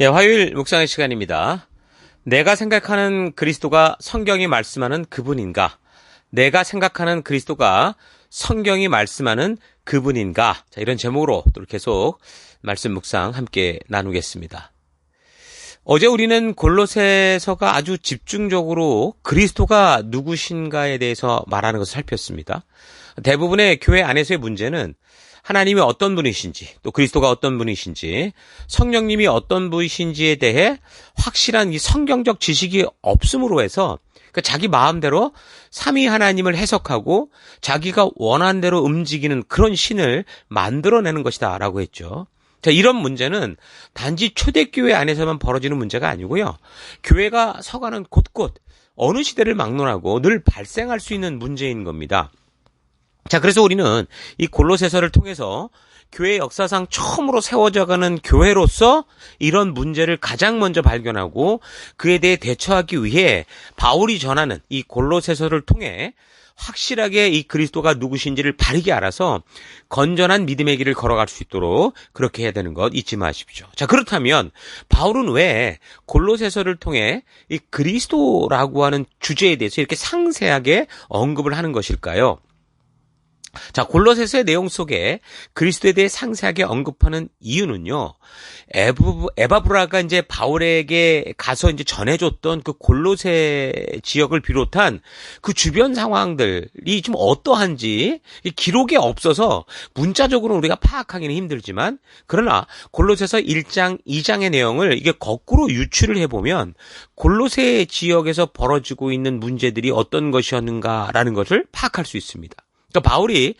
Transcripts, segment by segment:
예, 화요일 묵상의 시간입니다. 내가 생각하는 그리스도가 성경이 말씀하는 그분인가? 내가 생각하는 그리스도가 성경이 말씀하는 그분인가? 자, 이런 제목으로 또 계속 말씀 묵상 함께 나누겠습니다. 어제 우리는 골로새서가 아주 집중적으로 그리스도가 누구신가에 대해서 말하는 것을 살폈습니다. 대부분의 교회 안에서의 문제는 하나님이 어떤 분이신지, 또 그리스도가 어떤 분이신지, 성령님이 어떤 분이신지에 대해 확실한 이 성경적 지식이 없음으로 해서 그 자기 마음대로 삼위 하나님을 해석하고 자기가 원하는 대로 움직이는 그런 신을 만들어내는 것이다라고 했죠. 자, 이런 문제는 단지 초대교회 안에서만 벌어지는 문제가 아니고요. 교회가 서가는 곳곳 어느 시대를 막론하고 늘 발생할 수 있는 문제인 겁니다. 자, 그래서 우리는 이 골로새서를 통해서 교회 역사상 처음으로 세워져가는 교회로서 이런 문제를 가장 먼저 발견하고 그에 대해 대처하기 위해 바울이 전하는 이 골로새서를 통해 확실하게 이 그리스도가 누구신지를 바르게 알아서 건전한 믿음의 길을 걸어갈 수 있도록 그렇게 해야 되는 것 잊지 마십시오. 자, 그렇다면 바울은 왜 골로새서를 통해 이 그리스도라고 하는 주제에 대해서 이렇게 상세하게 언급을 하는 것일까요? 자, 골로새서의 내용 속에 그리스도에 대해 상세하게 언급하는 이유는요. 에브, 에바브라가 이제 바울에게 가서 이제 전해줬던 그 골로새 지역을 비롯한 그 주변 상황들이 좀 어떠한지 기록에 없어서 문자적으로 우리가 파악하기는 힘들지만 그러나 골로새서 1장, 2장의 내용을 이게 거꾸로 유추를 해보면 골로새 지역에서 벌어지고 있는 문제들이 어떤 것이었는가라는 것을 파악할 수 있습니다. 그러니까 바울이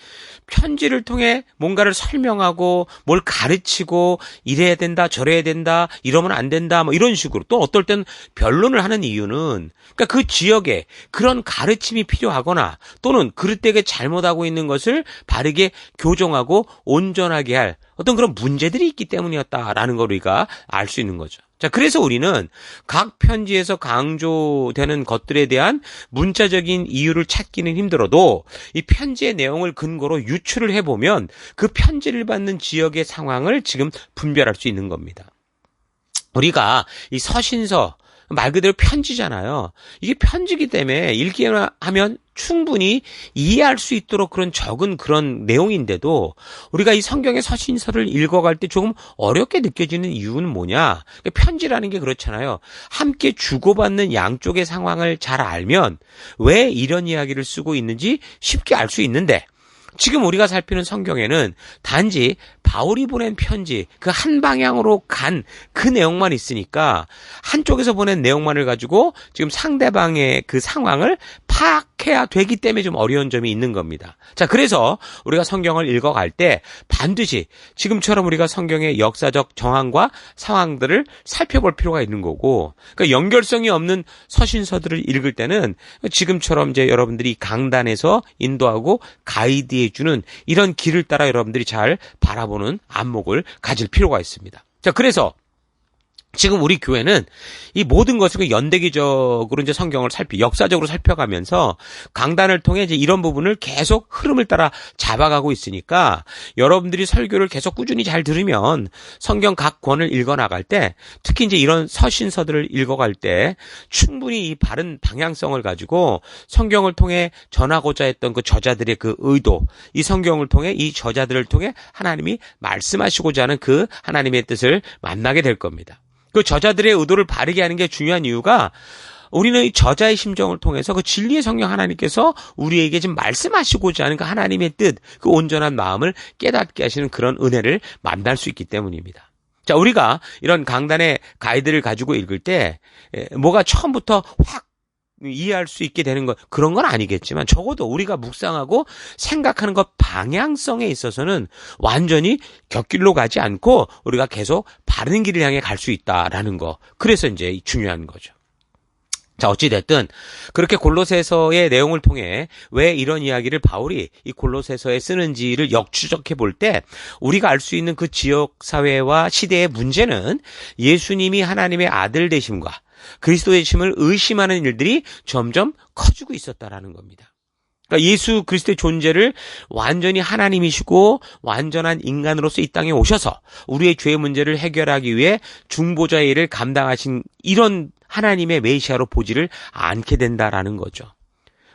편지를 통해 뭔가를 설명하고 뭘 가르치고 이래야 된다 저래야 된다 이러면 안 된다 뭐 이런 식으로 또 어떨 땐 변론을 하는 이유는 그러니까 그 지역에 그런 가르침이 필요하거나 또는 그릇되게 잘못하고 있는 것을 바르게 교정하고 온전하게 할 어떤 그런 문제들이 있기 때문이었다라는 걸 우리가 알 수 있는 거죠. 자, 그래서 우리는 각 편지에서 강조되는 것들에 대한 문자적인 이유를 찾기는 힘들어도 이 편지의 내용을 근거로 유 추를 해보면 그 편지를 받는 지역의 상황을 지금 분별할 수 있는 겁니다. 우리가 이 서신서, 말 그대로 편지잖아요. 이게 편지기 때문에 읽기만 하면 충분히 이해할 수 있도록 그런 적은 그런 내용인데도 우리가 이 성경의 서신서를 읽어갈 때 조금 어렵게 느껴지는 이유는 뭐냐? 그러니까 편지라는 게 그렇잖아요. 함께 주고받는 양쪽의 상황을 잘 알면 왜 이런 이야기를 쓰고 있는지 쉽게 알 수 있는데 지금 우리가 살피는 성경에는 단지 바울이 보낸 편지 그 한 방향으로 간 그 내용만 있으니까 한쪽에서 보낸 내용만을 가지고 지금 상대방의 그 상황을 파악 해야 되기 때문에 좀 어려운 점이 있는 겁니다. 자, 그래서 우리가 성경을 읽어갈 때 반드시 지금처럼 우리가 성경의 역사적 정황과 상황들을 살펴볼 필요가 있는 거고, 그러니까 연결성이 없는 서신서들을 읽을 때는 지금처럼 이제 여러분들이 강단에서 인도하고 가이드해주는 이런 길을 따라 여러분들이 잘 바라보는 안목을 가질 필요가 있습니다. 자, 그래서 지금 우리 교회는 이 모든 것을 연대기적으로 이제 성경을 살피, 역사적으로 살펴가면서 강단을 통해 이제 이런 부분을 계속 흐름을 따라 잡아가고 있으니까 여러분들이 설교를 계속 꾸준히 잘 들으면 성경 각 권을 읽어 나갈 때 특히 이제 이런 서신서들을 읽어갈 때 충분히 이 바른 방향성을 가지고 성경을 통해 전하고자 했던 그 저자들의 그 의도, 이 성경을 통해 이 저자들을 통해 하나님이 말씀하시고자 하는 그 하나님의 뜻을 만나게 될 겁니다. 그 저자들의 의도를 바르게 하는 게 중요한 이유가 우리는 이 저자의 심정을 통해서 그 진리의 성령 하나님께서 우리에게 지금 말씀하시고자 하는 그 하나님의 뜻, 그 온전한 마음을 깨닫게 하시는 그런 은혜를 만날 수 있기 때문입니다. 자, 우리가 이런 강단의 가이드를 가지고 읽을 때 뭐가 처음부터 확 이해할 수 있게 되는 것 그런 건 아니겠지만 적어도 우리가 묵상하고 생각하는 것 방향성에 있어서는 완전히 곁길로 가지 않고 우리가 계속 바른 길을 향해 갈 수 있다라는 거 그래서 이제 중요한 거죠. 자, 어찌됐든, 그렇게 골로새서의 내용을 통해 왜 이런 이야기를 바울이 이 골로새서에 쓰는지를 역추적해 볼 때, 우리가 알 수 있는 그 지역 사회와 시대의 문제는 예수님이 하나님의 아들 되심과 그리스도의 심을 의심하는 일들이 점점 커지고 있었다라는 겁니다. 그러니까 예수 그리스도의 존재를 완전히 하나님이시고 완전한 인간으로서 이 땅에 오셔서 우리의 죄 문제를 해결하기 위해 중보자의 일을 감당하신 이런 하나님의 메시아로 보지를 않게 된다라는 거죠.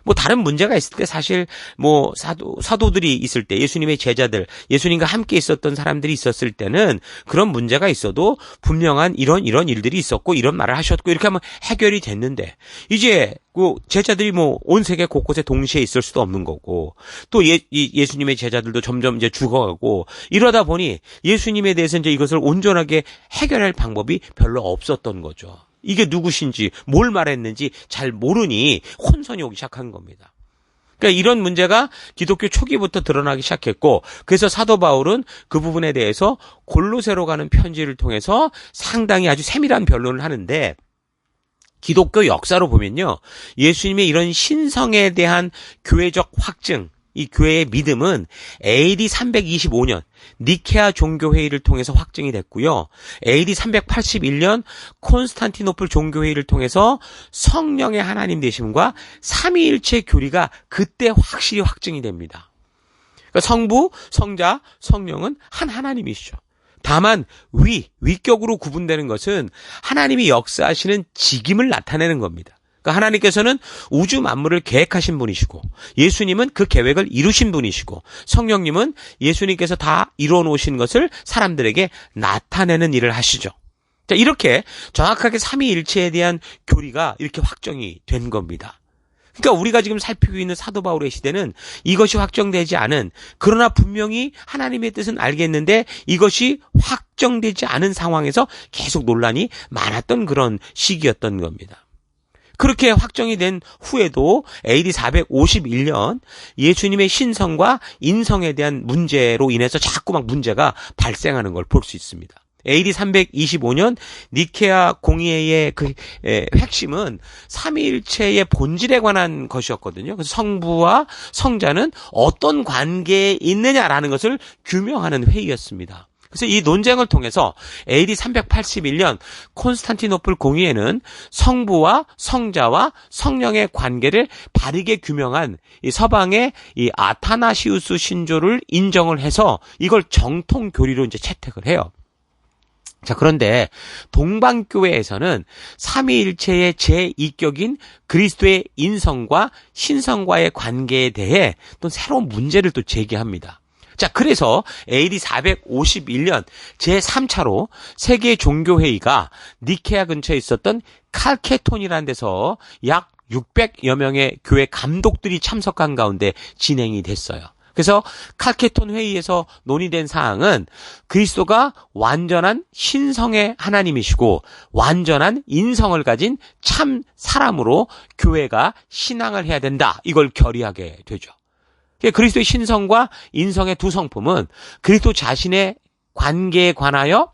뭐 다른 문제가 있을 때 사실 뭐 사도 사도들이 있을 때 예수님의 제자들 예수님과 함께 있었던 사람들이 있었을 때는 그런 문제가 있어도 분명한 이런 이런 일들이 있었고 이런 말을 하셨고 이렇게 하면 해결이 됐는데 이제 그 제자들이 뭐 온 세계 곳곳에 동시에 있을 수도 없는 거고 또 예, 예수님의 제자들도 점점 이제 죽어가고 이러다 보니 예수님에 대해서 이제 이것을 온전하게 해결할 방법이 별로 없었던 거죠. 이게 누구신지 뭘 말했는지 잘 모르니 혼선이 오기 시작한 겁니다. 그러니까 이런 문제가 기독교 초기부터 드러나기 시작했고 그래서 사도 바울은 그 부분에 대해서 골로새로 가는 편지를 통해서 상당히 아주 세밀한 변론을 하는데 기독교 역사로 보면요. 예수님의 이런 신성에 대한 교회적 확증, 이 교회의 믿음은 AD 325년 니케아 종교회의를 통해서 확증이 됐고요. AD 381년 콘스탄티노플 종교회의를 통해서 성령의 하나님 되심과 삼위일체 교리가 그때 확실히 확증이 됩니다. 그러니까 성부, 성자, 성령은 한 하나님이시죠. 다만 위, 위격으로 구분되는 것은 하나님이 역사하시는 직임을 나타내는 겁니다. 그러니까 하나님께서는 우주 만물을 계획하신 분이시고 예수님은 그 계획을 이루신 분이시고 성령님은 예수님께서 다 이루어 놓으신 것을 사람들에게 나타내는 일을 하시죠. 자, 이렇게 정확하게 삼위일체에 대한 교리가 이렇게 확정이 된 겁니다. 그러니까 우리가 지금 살피고 있는 사도 바울의 시대는 이것이 확정되지 않은 그러나 분명히 하나님의 뜻은 알겠는데 이것이 확정되지 않은 상황에서 계속 논란이 많았던 그런 시기였던 겁니다. 그렇게 확정이 된 후에도 AD 451년 예수님의 신성과 인성에 대한 문제로 인해서 자꾸 막 문제가 발생하는 걸 볼 수 있습니다. AD 325년 니케아 공의회의 그 핵심은 삼위일체의 본질에 관한 것이었거든요. 그래서 성부와 성자는 어떤 관계에 있느냐라는 것을 규명하는 회의였습니다. 그래서 이 논쟁을 통해서 AD 381년 콘스탄티노플 공의회는 성부와 성자와 성령의 관계를 바르게 규명한 이 서방의 이 아타나시우스 신조를 인정을 해서 이걸 정통 교리로 이제 채택을 해요. 자, 그런데 동방교회에서는 삼위일체의 제2격인 그리스도의 인성과 신성과의 관계에 대해 또 새로운 문제를 또 제기합니다. 자, 그래서 AD 451년 제3차로 세계 종교회의가 니케아 근처에 있었던 칼케톤이라는 데서 약 600여 명의 교회 감독들이 참석한 가운데 진행이 됐어요. 그래서 칼케톤 회의에서 논의된 사항은 그리스도가 완전한 신성의 하나님이시고 완전한 인성을 가진 참 사람으로 교회가 신앙을 해야 된다. 이걸 결의하게 되죠. 그리스도의 신성과 인성의 두 성품은 그리스도 자신의 관계에 관하여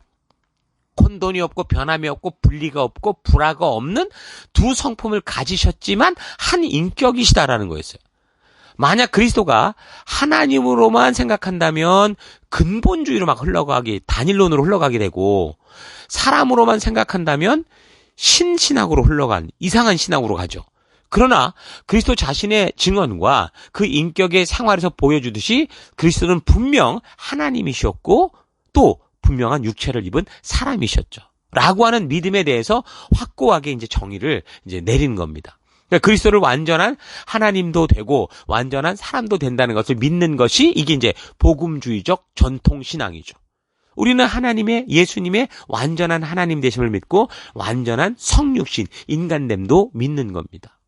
혼돈이 없고 변함이 없고 분리가 없고 불화가 없는 두 성품을 가지셨지만 한 인격이시다라는 거였어요. 만약 그리스도가 하나님으로만 생각한다면 근본주의로 막 흘러가기, 단일론으로 흘러가게 되고 사람으로만 생각한다면 신신학으로 흘러간 이상한 신학으로 가죠. 그러나 그리스도 자신의 증언과 그 인격의 생활에서 보여주듯이 그리스도는 분명 하나님이셨고 또 분명한 육체를 입은 사람이셨죠. 라고 하는 믿음에 대해서 확고하게 이제 정의를 이제 내린 겁니다. 그러니까 그리스도를 완전한 하나님도 되고 완전한 사람도 된다는 것을 믿는 것이 이게 이제 복음주의적 전통 신앙이죠. 우리는 하나님의 예수님의 완전한 하나님 되심을 믿고 완전한 성육신 인간됨도 믿는 겁니다.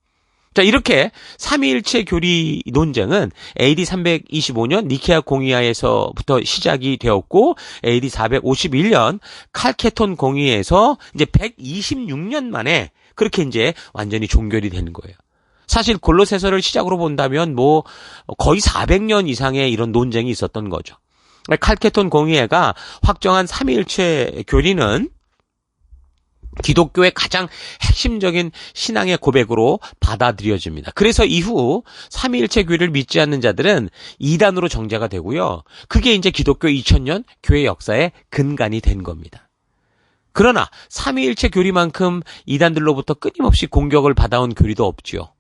자, 이렇게 삼위일체 교리 논쟁은 AD 325년 니케아 공의회에서부터 시작이 되었고 AD 451년 칼케톤 공의회에서 이제 126년 만에 그렇게 이제 완전히 종결이 되는 거예요. 사실 골로새서를 시작으로 본다면 뭐 거의 400년 이상의 이런 논쟁이 있었던 거죠. 칼케톤 공의회가 확정한 삼위일체 교리는 기독교의 가장 핵심적인 신앙의 고백으로 받아들여집니다. 그래서 이후 삼위일체 교회를 믿지 않는 자들은 이단으로 정제가 되고요. 그게 이제 기독교 2000년 교회 역사의 근간이 된 겁니다. 그러나 삼위일체 교리만큼 이단들로부터 끊임없이 공격을 받아온 교리도 없지요.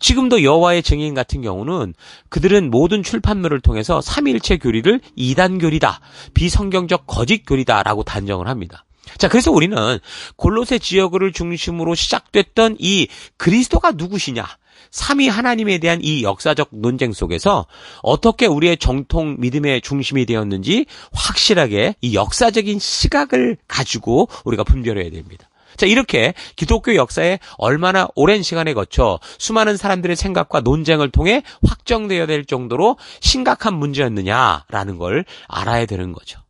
지금도 여호와의 증인 같은 경우는 그들은 모든 출판물을 통해서 삼일체 교리를 이단 교리다, 비성경적 거짓 교리다라고 단정을 합니다. 자, 그래서 우리는 골로새 지역을 중심으로 시작됐던 이 그리스도가 누구시냐? 삼위 하나님에 대한 이 역사적 논쟁 속에서 어떻게 우리의 정통 믿음의 중심이 되었는지 확실하게 이 역사적인 시각을 가지고 우리가 분별해야 됩니다. 자, 이렇게 기독교 역사에 얼마나 오랜 시간에 거쳐 수많은 사람들의 생각과 논쟁을 통해 확정되어야 될 정도로 심각한 문제였느냐라는 걸 알아야 되는 거죠.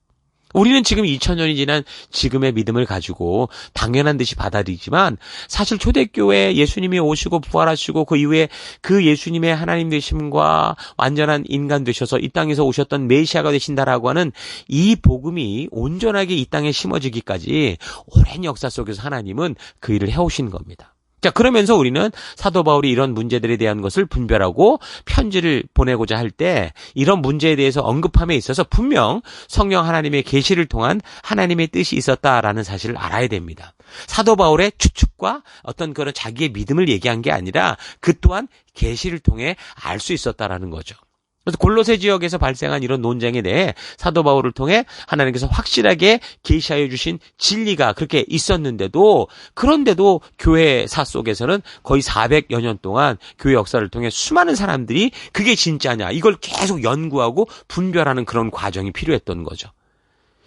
우리는 지금 2000년이 지난 지금의 믿음을 가지고 당연한 듯이 받아들이지만 사실 초대교회 예수님이 오시고 부활하시고 그 이후에 그 예수님의 하나님 되심과 완전한 인간 되셔서 이 땅에서 오셨던 메시아가 되신다라고 하는 이 복음이 온전하게 이 땅에 심어지기까지 오랜 역사 속에서 하나님은 그 일을 해오신 겁니다. 자, 그러면서 우리는 사도 바울이 이런 문제들에 대한 것을 분별하고 편지를 보내고자 할 때 이런 문제에 대해서 언급함에 있어서 분명 성령 하나님의 계시를 통한 하나님의 뜻이 있었다라는 사실을 알아야 됩니다. 사도 바울의 추측과 어떤 그런 자기의 믿음을 얘기한 게 아니라 그 또한 계시를 통해 알 수 있었다라는 거죠. 그래서 골로새 지역에서 발생한 이런 논쟁에 대해 사도 바울을 통해 하나님께서 확실하게 계시하여 주신 진리가 그렇게 있었는데도 그런데도 교회사 속에서는 거의 400여 년 동안 교회 역사를 통해 수많은 사람들이 그게 진짜냐 이걸 계속 연구하고 분별하는 그런 과정이 필요했던 거죠.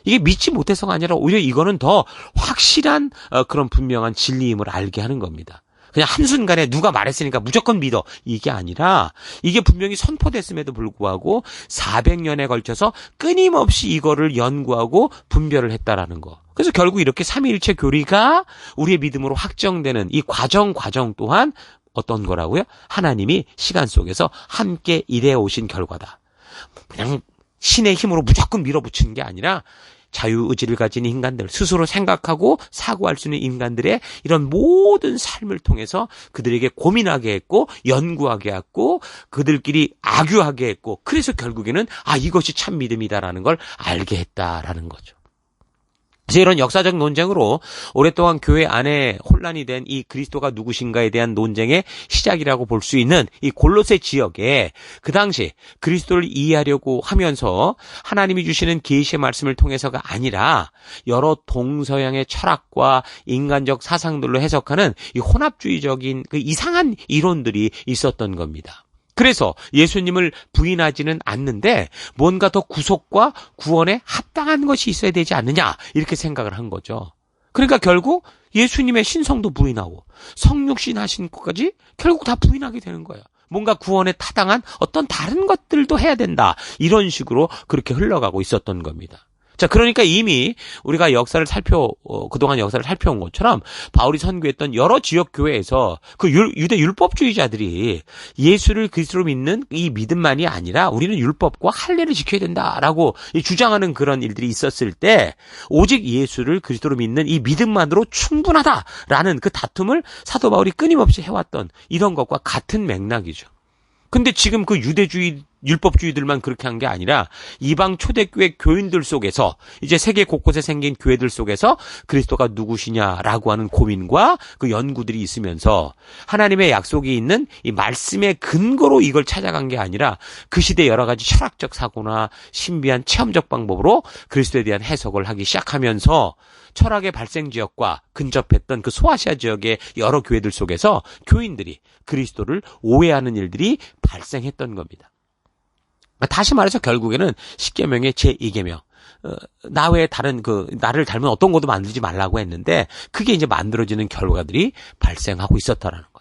이게 믿지 못해서가 아니라 오히려 이거는 더 확실한 어, 그런 분명한 진리임을 알게 하는 겁니다. 그냥 한순간에 누가 말했으니까 무조건 믿어. 이게 아니라 이게 분명히 선포됐음에도 불구하고 400년에 걸쳐서 끊임없이 이거를 연구하고 분별을 했다라는 거. 그래서 결국 이렇게 삼위일체 교리가 우리의 믿음으로 확정되는 이 과정 과정 또한 어떤 거라고요? 하나님이 시간 속에서 함께 일해 오신 결과다. 그냥 신의 힘으로 무조건 밀어붙이는 게 아니라 자유 의지를 가진 인간들, 스스로 생각하고 사고할 수 있는 인간들의 이런 모든 삶을 통해서 그들에게 고민하게 했고, 연구하게 했고, 그들끼리 악유하게 했고, 그래서 결국에는 아, 이것이 참 믿음이다라는 걸 알게 했다라는 거죠. 그래서 이런 역사적 논쟁으로 오랫동안 교회 안에 혼란이 된 이 그리스도가 누구신가에 대한 논쟁의 시작이라고 볼 수 있는 이 골로새 지역에 그 당시 그리스도를 이해하려고 하면서 하나님이 주시는 계시의 말씀을 통해서가 아니라 여러 동서양의 철학과 인간적 사상들로 해석하는 이 혼합주의적인 그 이상한 이론들이 있었던 겁니다. 그래서 예수님을 부인하지는 않는데 뭔가 더 구속과 구원에 합당한 것이 있어야 되지 않느냐 이렇게 생각을 한 거죠. 그러니까 결국 예수님의 신성도 부인하고 성육신 하신 것까지 결국 다 부인하게 되는 거예요. 뭔가 구원에 타당한 어떤 다른 것들도 해야 된다. 이런 식으로 그렇게 흘러가고 있었던 겁니다. 자, 그러니까 이미 우리가 역사를 살펴, 어, 그동안 역사를 살펴온 것처럼 바울이 선교했던 여러 지역 교회에서 그 유, 대 율법주의자들이 예수를 그리스도로 믿는 이 믿음만이 아니라 우리는 율법과 할례를 지켜야 된다라고 주장하는 그런 일들이 있었을 때 오직 예수를 그리스도로 믿는 이 믿음만으로 충분하다라는 그 다툼을 사도 바울이 끊임없이 해왔던 이런 것과 같은 맥락이죠. 근데 지금 그 유대주의 율법주의들만 그렇게 한 게 아니라 이방 초대교회 교인들 속에서 이제 세계 곳곳에 생긴 교회들 속에서 그리스도가 누구시냐라고 하는 고민과 그 연구들이 있으면서 하나님의 약속이 있는 이 말씀의 근거로 이걸 찾아간 게 아니라 그 시대 여러 가지 철학적 사고나 신비한 체험적 방법으로 그리스도에 대한 해석을 하기 시작하면서 철학의 발생 지역과 근접했던 그 소아시아 지역의 여러 교회들 속에서 교인들이 그리스도를 오해하는 일들이 발생했던 겁니다. 다시 말해서 결국에는 십계명의 제2계명. 어, 나 외에 다른 그 나를 닮은 어떤 것도 만들지 말라고 했는데 그게 이제 만들어지는 결과들이 발생하고 있었다라는 거죠.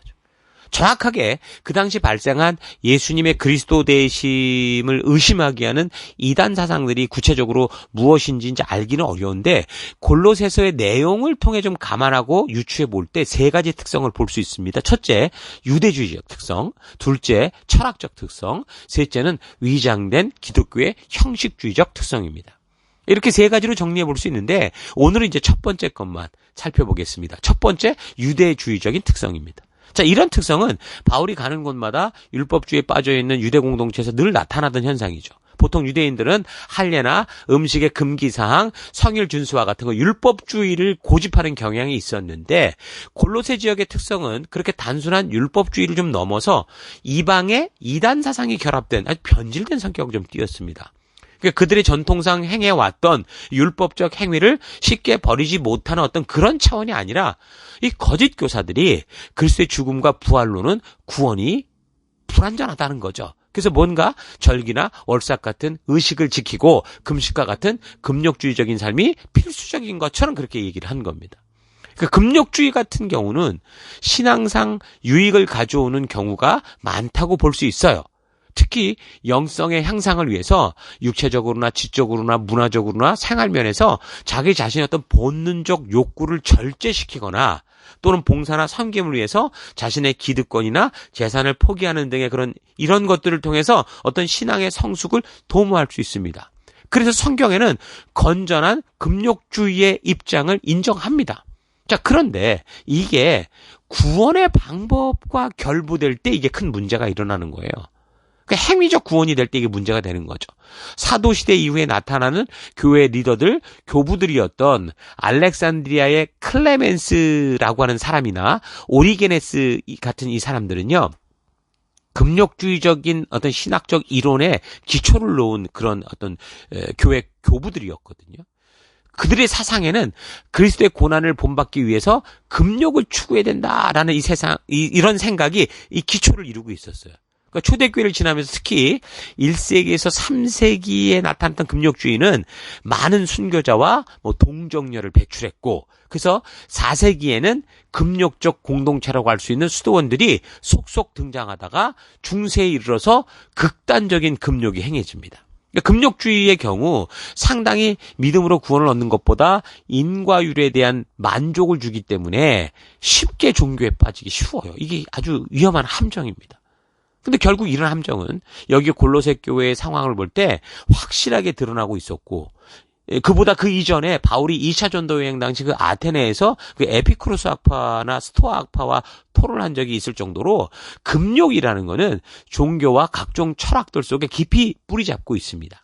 정확하게 그 당시 발생한 예수님의 그리스도 대심을 의심하게 하는 이단 사상들이 구체적으로 무엇인지 이제 알기는 어려운데 골로새서의 내용을 통해 좀 감안하고 유추해 볼 때 세 가지 특성을 볼 수 있습니다. 첫째, 유대주의적 특성, 둘째, 철학적 특성, 셋째는 위장된 기독교의 형식주의적 특성입니다. 이렇게 세 가지로 정리해 볼 수 있는데 오늘은 이제 첫 번째 것만 살펴보겠습니다. 첫 번째 유대주의적인 특성입니다. 자, 이런 특성은 바울이 가는 곳마다 율법주의에 빠져 있는 유대 공동체에서 늘 나타나던 현상이죠. 보통 유대인들은 할례나 음식의 금기 사항, 성일 준수와 같은 거 율법주의를 고집하는 경향이 있었는데 골로새 지역의 특성은 그렇게 단순한 율법주의를 좀 넘어서 이방의 이단 사상이 결합된 아주 변질된 성격을 좀 띄었습니다. 그러니까 그들의 전통상 행해왔던 율법적 행위를 쉽게 버리지 못하는 어떤 그런 차원이 아니라 이 거짓 교사들이 그리스도의 죽음과 부활로는 구원이 불완전하다는 거죠. 그래서 뭔가 절기나 월삭 같은 의식을 지키고 금식과 같은 금욕주의적인 삶이 필수적인 것처럼 그렇게 얘기를 한 겁니다. 그 금욕주의 같은 경우는 신앙상 유익을 가져오는 경우가 많다고 볼 수 있어요. 특히 영성의 향상을 위해서 육체적으로나 지적으로나 문화적으로나 생활 면에서 자기 자신의 어떤 본능적 욕구를 절제시키거나 또는 봉사나 섬김을 위해서 자신의 기득권이나 재산을 포기하는 등의 그런 이런 것들을 통해서 어떤 신앙의 성숙을 도모할 수 있습니다. 그래서 성경에는 건전한 금욕주의의 입장을 인정합니다. 자, 그런데 이게 구원의 방법과 결부될 때 이게 큰 문제가 일어나는 거예요. 그 행위적 구원이 될 때 이게 문제가 되는 거죠. 사도 시대 이후에 나타나는 교회 리더들, 교부들이었던 알렉산드리아의 클레멘스라고 하는 사람이나 오리게네스 같은 이 사람들은요. 금욕주의적인 어떤 신학적 이론에 기초를 놓은 그런 어떤 교회 교부들이었거든요. 그들의 사상에는 그리스도의 고난을 본받기 위해서 금욕을 추구해야 된다라는 이 세상 이, 이런 생각이 이 기초를 이루고 있었어요. 그러니까 초대교회를 지나면서 특히 1세기에서 3세기에 나타났던 금욕주의는 많은 순교자와 뭐 동정녀를 배출했고 그래서 4세기에는 금욕적 공동체라고 할 수 있는 수도원들이 속속 등장하다가 중세에 이르러서 극단적인 금욕이 행해집니다. 그러니까 금욕주의의 경우 상당히 믿음으로 구원을 얻는 것보다 인과율에 대한 만족을 주기 때문에 쉽게 종교에 빠지기 쉬워요. 이게 아주 위험한 함정입니다. 근데 결국 이런 함정은 여기 골로새 교회의 상황을 볼 때 확실하게 드러나고 있었고 예, 그보다 그 이전에 바울이 2차 전도 여행 당시 그 아테네에서 그 에피크로스 학파나 스토아 학파와 토론을 한 적이 있을 정도로 금욕이라는 거는 종교와 각종 철학들 속에 깊이 뿌리 잡고 있습니다.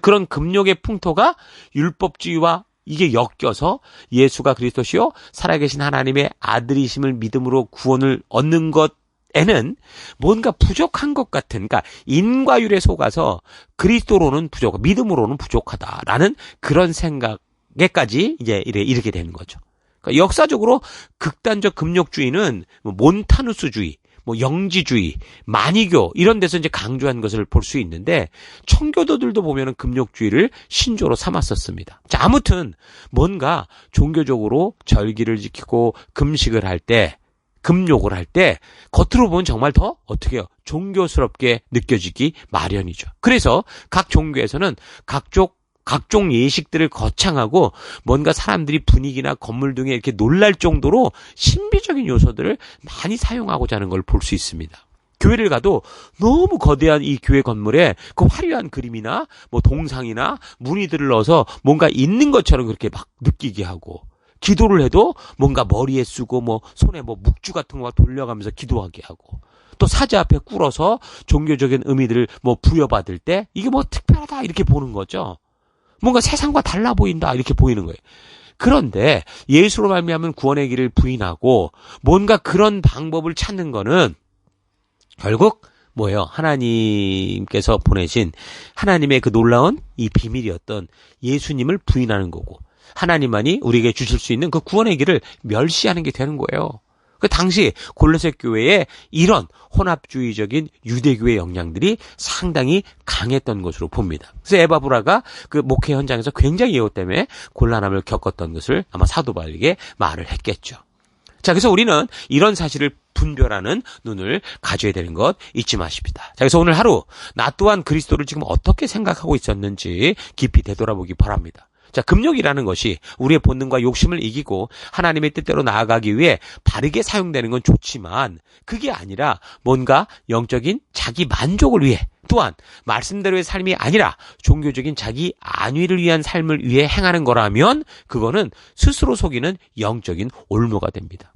그런 금욕의 풍토가 율법주의와 이게 엮여서 예수가 그리스도시요 살아계신 하나님의 아들이심을 믿음으로 구원을 얻는 것 에는 뭔가 부족한 것 같은, 그러니까 인과율에 속아서 그리스도로는 부족, 믿음으로는 부족하다라는 그런 생각에까지 이제 이렇게 되는 거죠. 그러니까 역사적으로 극단적 금욕주의는 뭐 몬타누스주의, 뭐 영지주의, 만이교 이런 데서 이제 강조한 것을 볼 수 있는데 청교도들도 보면은 금욕주의를 신조로 삼았었습니다. 자, 아무튼 뭔가 종교적으로 절기를 지키고 금식을 할때 금욕을 할 때 겉으로 보면 정말 더 어떻게 해요? 종교스럽게 느껴지기 마련이죠. 그래서 각 종교에서는 각종 각종 예식들을 거창하고 뭔가 사람들이 분위기나 건물 등에 이렇게 놀랄 정도로 신비적인 요소들을 많이 사용하고자 하는 걸 볼 수 있습니다. 교회를 가도 너무 거대한 이 교회 건물에 그 화려한 그림이나 뭐 동상이나 무늬들을 넣어서 뭔가 있는 것처럼 그렇게 막 느끼게 하고 기도를 해도 뭔가 머리에 쓰고 뭐 손에 뭐 묵주 같은 거 돌려가면서 기도하게 하고 또 사자 앞에 꿇어서 종교적인 의미들을 뭐 부여받을 때 이게 뭐 특별하다 이렇게 보는 거죠. 뭔가 세상과 달라 보인다 이렇게 보이는 거예요. 그런데 예수로 말미암은 구원의 길을 부인하고 뭔가 그런 방법을 찾는 거는 결국 뭐예요? 하나님께서 보내신 하나님의 그 놀라운 이 비밀이었던 예수님을 부인하는 거고 하나님만이 우리에게 주실 수 있는 그 구원의 길을 멸시하는 게 되는 거예요. 그 당시 골로새 교회에 이런 혼합주의적인 유대교의 영향들이 상당히 강했던 것으로 봅니다. 그래서 에바브라가 그 목회 현장에서 굉장히 이것 때문에 곤란함을 겪었던 것을 아마 사도 바울에게 말을 했겠죠. 자, 그래서 우리는 이런 사실을 분별하는 눈을 가져야 되는 것 잊지 마십니다. 자, 그래서 오늘 하루 나 또한 그리스도를 지금 어떻게 생각하고 있었는지 깊이 되돌아보기 바랍니다. 자, 금욕이라는 것이 우리의 본능과 욕심을 이기고 하나님의 뜻대로 나아가기 위해 바르게 사용되는 건 좋지만 그게 아니라 뭔가 영적인 자기 만족을 위해 또한 말씀대로의 삶이 아니라 종교적인 자기 안위를 위한 삶을 위해 행하는 거라면 그거는 스스로 속이는 영적인 올무가 됩니다.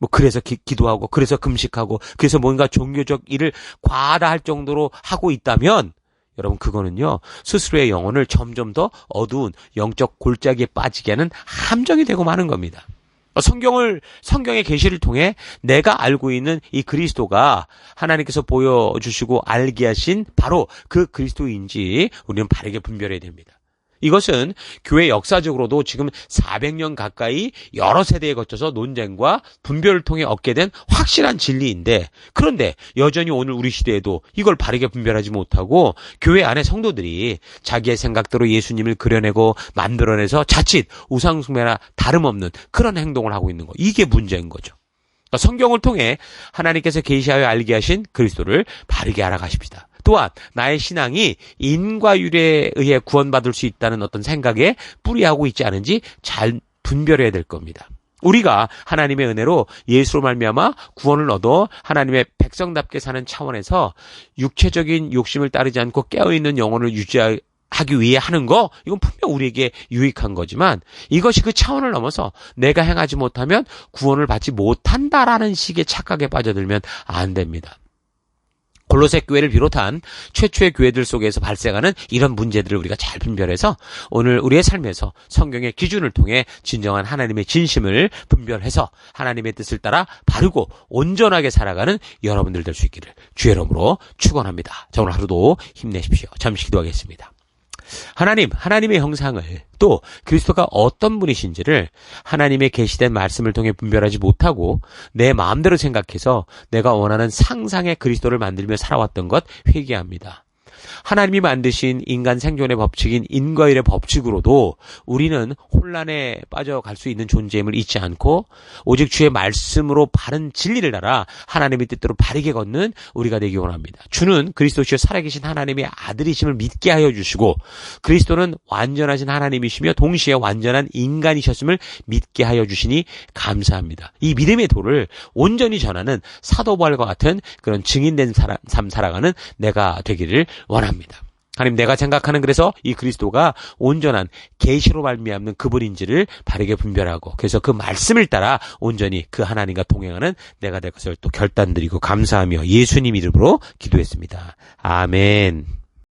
뭐 그래서 기, 도하고 그래서 금식하고 그래서 뭔가 종교적 일을 과다할 정도로 하고 있다면 여러분 그거는요 스스로의 영혼을 점점 더 어두운 영적 골짜기에 빠지게 하는 함정이 되고 마는 겁니다. 성경을 성경의 계시를 통해 내가 알고 있는 이 그리스도가 하나님께서 보여주시고 알게 하신 바로 그 그리스도인지 우리는 바르게 분별해야 됩니다. 이것은 교회 역사적으로도 지금 400년 가까이 여러 세대에 거쳐서 논쟁과 분별을 통해 얻게 된 확실한 진리인데 그런데 여전히 오늘 우리 시대에도 이걸 바르게 분별하지 못하고 교회 안에 성도들이 자기의 생각대로 예수님을 그려내고 만들어내서 자칫 우상숭배나 다름없는 그런 행동을 하고 있는 거 이게 문제인 거죠. 그러니까 성경을 통해 하나님께서 계시하여 알게 하신 그리스도를 바르게 알아가십시다. 또한 나의 신앙이 인과율에 의해 구원받을 수 있다는 어떤 생각에 뿌리하고 있지 않은지 잘 분별해야 될 겁니다. 우리가 하나님의 은혜로 예수로 말미암아 구원을 얻어 하나님의 백성답게 사는 차원에서 육체적인 욕심을 따르지 않고 깨어 있는 영혼을 유지하기 위해 하는 거 이건 분명 우리에게 유익한 거지만 이것이 그 차원을 넘어서 내가 행하지 못하면 구원을 받지 못한다라는 식의 착각에 빠져들면 안 됩니다. 골로새 교회를 비롯한 최초의 교회들 속에서 발생하는 이런 문제들을 우리가 잘 분별해서 오늘 우리의 삶에서 성경의 기준을 통해 진정한 하나님의 진심을 분별해서 하나님의 뜻을 따라 바르고 온전하게 살아가는 여러분들 될 수 있기를 주의 이름으로 축원합니다. 자 오늘 하루도 힘내십시오. 잠시 기도하겠습니다. 하나님, 하나님의 형상을 또 그리스도가 어떤 분이신지를 하나님의 계시된 말씀을 통해 분별하지 못하고 내 마음대로 생각해서 내가 원하는 상상의 그리스도를 만들며 살아왔던 것 회개합니다. 하나님이 만드신 인간 생존의 법칙인 인과율의 법칙으로도 우리는 혼란에 빠져갈 수 있는 존재임을 잊지 않고 오직 주의 말씀으로 바른 진리를 따라 하나님의 뜻대로 바르게 걷는 우리가 되기 원합니다. 주는 그리스도시여 살아계신 하나님의 아들이심을 믿게 하여 주시고 그리스도는 완전하신 하나님이시며 동시에 완전한 인간이셨음을 믿게 하여 주시니 감사합니다. 이 믿음의 도를 온전히 전하는 사도벌과 같은 그런 증인된 삶 살아가는 내가 되기를 원합니다. 하나님 내가 생각하는 그래서 이 그리스도가 온전한 계시로 말미암는 그분인지를 바르게 분별하고 그래서 그 말씀을 따라 온전히 그 하나님과 동행하는 내가 될 것을 또 결단드리고 감사하며 예수님 이름으로 기도했습니다. 아멘.